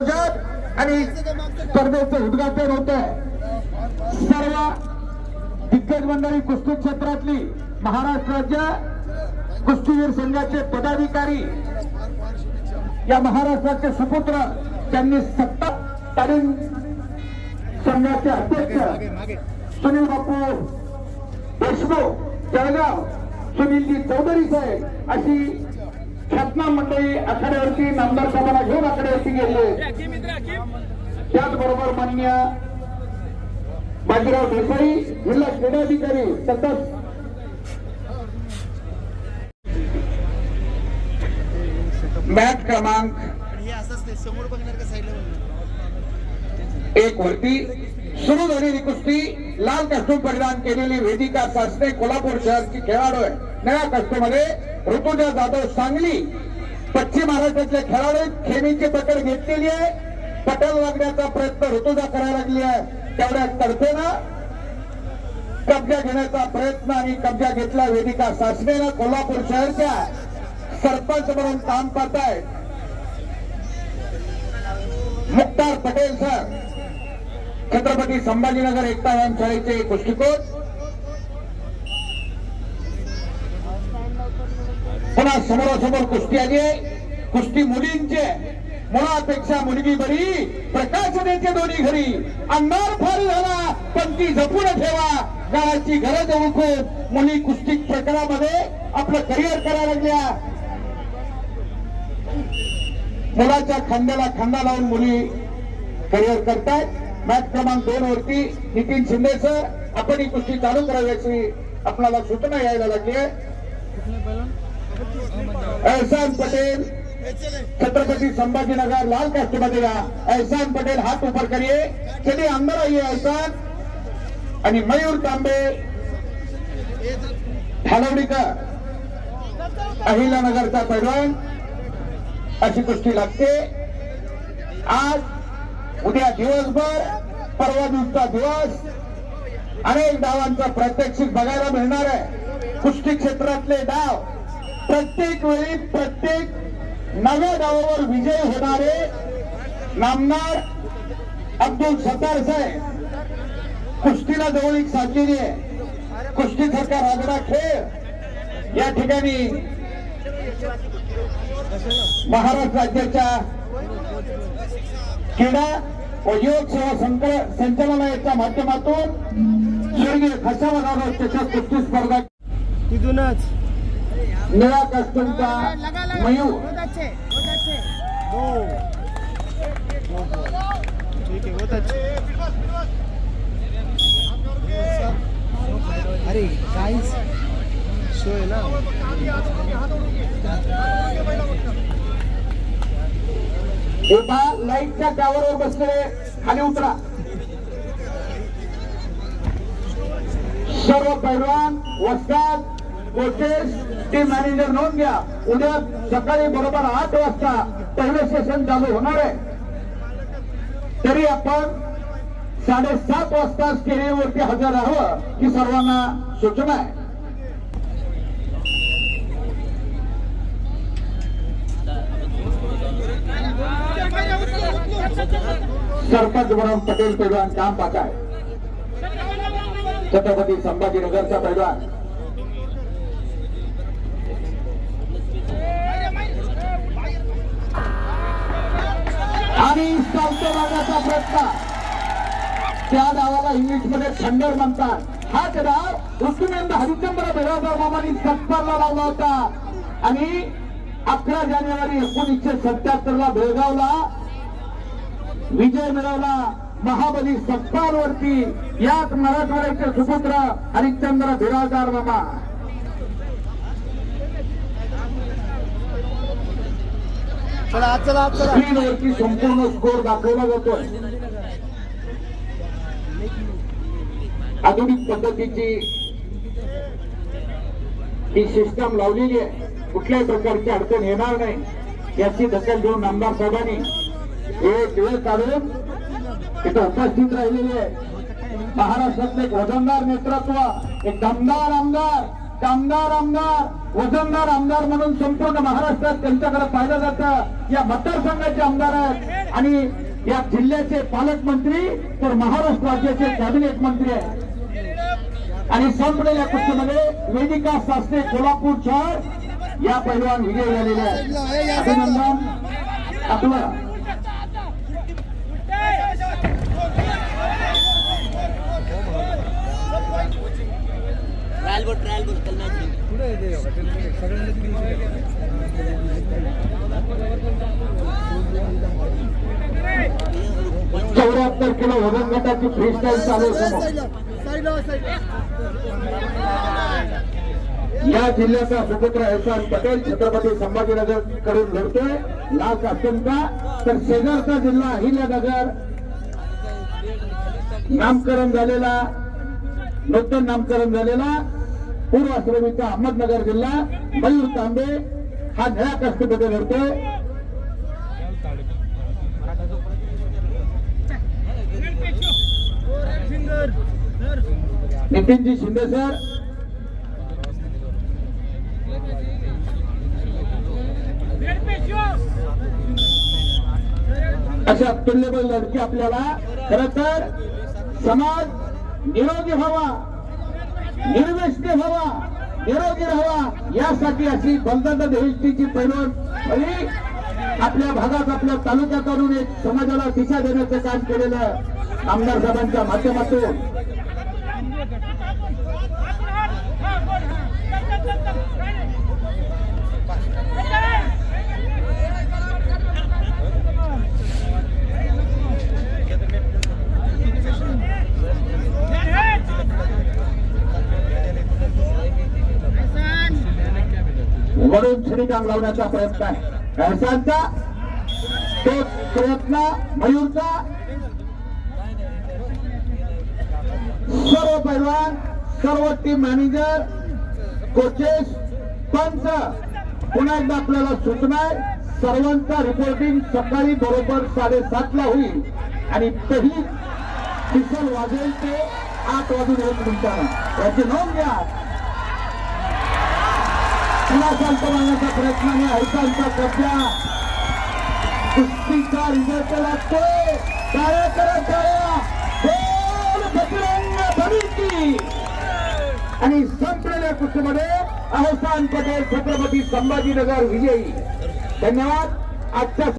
आणि स्पर्धेचं उद्घाटन होत. आहे सर्व दिग्गज मंडळी कुस्ती क्षेत्रातली महाराष्ट्र राज्य कुस्तीवीर संघाचे पदाधिकारी या महाराष्ट्राचे सुपुत्र त्यांनी सत्ता तालीम संघाचे अध्यक्ष सुनील बापू देशमुख जळगाव सुनीलजी चौधरी साहेब अशी ख्यातनाम मंडळी आखाड्यावरती नामदार साहेबांना घेऊन गेले. त्याचबरोबर मान्य बाजीराव देसाई जिल्हा क्रीडाधिकारी तसंच मॅच क्रमांक एक वरती सुरू झालेली कुस्ती लाल कस्टूम परिधान केलेली वेदिका सासने कोल्हापूर शहरची खेळाडू आहे. नव्या कस्टूमध्ये ऋतुजा जाधव सांगली पश्चिम महाराष्ट्रातले खेळाडू खेमीची पकड घेतलेली आहे. पटल लागण्याचा प्रयत्न ऋतुजा करायला लागली आहे. तेवढ्या तडफेनं कब्जा घेण्याचा प्रयत्न आणि कब्जा घेतला वेदिका सासणेनं कोल्हापूर शहरच्या सरपंच म्हणून काम करताय आहेत मुक्तार पटेल सर छत्रपती संभाजीनगर एकता व्यायाम शाळेचे कुस्तीकोच पुन्हा समोरासमोर कुस्ती आली आहे. कुस्ती मुलींचे मुलापेक्षा मुलगी बरी प्रकाशनेचे दोन्ही घरी. अंधार फार झाला पण ती जपून ठेवा. गावाची गरज ओळखून मुली कुस्ती प्रकारामध्ये आपलं करिअर करायला लागल्या. मुलाच्या खांद्याला खांदा लावून मुली करिअर करतायत. मॅच क्रमांक दोन वरती नितीन शिंदे सर. आपण ही कुस्ती चालू करावी आपल्याला सूचना यायला लागली आहे. एहसान पटेल छत्रपति संभाजीनगर लाल कास्ट बनेगा एहसान पटेल हाथ ऊपर करिए चलिए अंदर आइए एहसान आणि मयूर तांबे हलवडीकर अहिलानगरचा पैलवान. अशी कुस्ती लागते. आज उद्या दिवसभर परवा दिवसचा दिवस. अनेक डावांचा प्रात्यक्षिक बघायला मिळणार आहे. कुस्ती क्षेत्रातले डाव प्रत्येक वेळी प्रत्येक नव्या डावावर विजय होणारे नामदार अब्दुल सत्तार साहेब. कुस्तीला जवळीक साधलेली आहे. कुस्तीसारखा रागडा खेळ या ठिकाणी महाराष्ट्र राज्याच्या क्रीडा व युवक सेवा संचालनालयाच्या माध्यमातून स्वर्गीय खसावगाव त्याच्या कुस्ती स्पर्धा तिथूनच निळा कस्टमचा मयूर. दो दो दो. ठीक है बहुत अच्छे. अरे गाइस शो है ना. एका लाईटच्या टावरवर बसलेले खाली उतरा. सर्व पैलवान वस्ताद कोचेस टीम मॅनेजर नोंद घ्या. उद्या सकाळी बरोबर आठ वाजता पहिलं सेशन चालू होणार आहे. तरी आपण साडेसात वाजता स्टेडियमवरती हजर राहावं ही सर्वांना सूचना आहे. सरपंच म्हणून पटेल पैलवान काम पाहत आहे. छत्रपती संभाजीनगरचा पैलवान. आणि चालतो मागाचा प्रयत्न त्या डावाला इंग्लिशमध्ये थंडर म्हणतात. हा डाव ऋतुनंद हरिचंद्र भैरवराव मामांनी सत्कारला लावला होता. आणि अकरा जानेवारी एकोणीसशे सत्याहत्तर ला बेळगावला विजय मिळवला. महाबली सत्तार वरती याच मराठवाड्याचे सुपुत्र हरिश्चंद्र बिराजदार मामा. चला आज चला. आज संपूर्ण स्कोर दाखवला जातोय. आधुनिक पद्धतीची ही सिस्टम लावलेली आहे. कुठल्याही प्रकारची अडचण येणार नाही. याची दखल घेऊन आमदार साहेबांनी एक वेळ काढून तिथं उपस्थित राहिलेली आहे महाराष्ट्रातले एक वजनदार नेतृत्व एक दमदार आमदार. कामगार आमदार वजनदार आमदार म्हणून संपूर्ण महाराष्ट्रात त्यांच्याकडे पाहिलं जातं. या मतदारसंघाचे आमदार आहेत. आणि या जिल्ह्याचे पालकमंत्री तर महाराष्ट्र राज्याचे कॅबिनेट मंत्री आहेत. आणि संपलेल्या कुस्तीमध्ये वेदिका शास्त्री कोल्हापूर शहर या पैलवान विजय झालेले आहेत. अभिनंदन. आपलं ट्रायल बोल ट्रायल बोल कल मैच पुढे येते सगळ्यांना चौऱ्याहत्तर किलो वजन गटाची फ्रीस्टाईल चालू. या जिल्ह्याचा सुपुत्र एहसान पटेल छत्रपती संभाजीनगरकडून लढतोय लाल कास्टूमचा तर शेजारचा जिल्हा अहिल्यानगर. नामकरण झालेला नूतन नामकरण झालेला पूर्व आश्रमीचा अहमदनगर जिल्हा मयूर तांबे हा नळ्या कष्टमध्ये लढतोय नितीनजी शिंदे सर. अशा तुल्यबल लढकी आपल्याला. खर तर समाज निरोगी व्हावा. निर्वेशनी व्हावा निरोगी राहावा यासाठी अशी बलदंड देहस्तीची पैलवान फळी आपल्या भागात आपल्या तालुक्याकडून एक समाजाला दिशा देण्याचं काम केलेलं आमदार साहेबांच्या माध्यमातून वरून काम लावण्याचा प्रयत्न आहे. एहसानचा तो प्रयत्न मयूरचा सर्व पैलवान सर्व टीम मॅनेजर कोचेस पंच पुन्हा एकदा आपल्याला सूचना आहे सर्वांचा रिपोर्टिंग सकाळी बरोबर साडेसातला होईल. आणि तही विसल वाजेल ते आठ वाजून एक मिनिटानं. याची नोंद घ्या. शांत मारण्याचा प्रयत्न आणि ऐकांचा कब्जा कुस्तीचा रिझल्ट लागतोय टाळ्या करा टाळ्या दोन बजरंग भविष्य आणि संपलेल्या कुस्तीमध्ये अहसान पटेल छत्रपती संभाजीनगर विजयी. धन्यवाद. आजच्या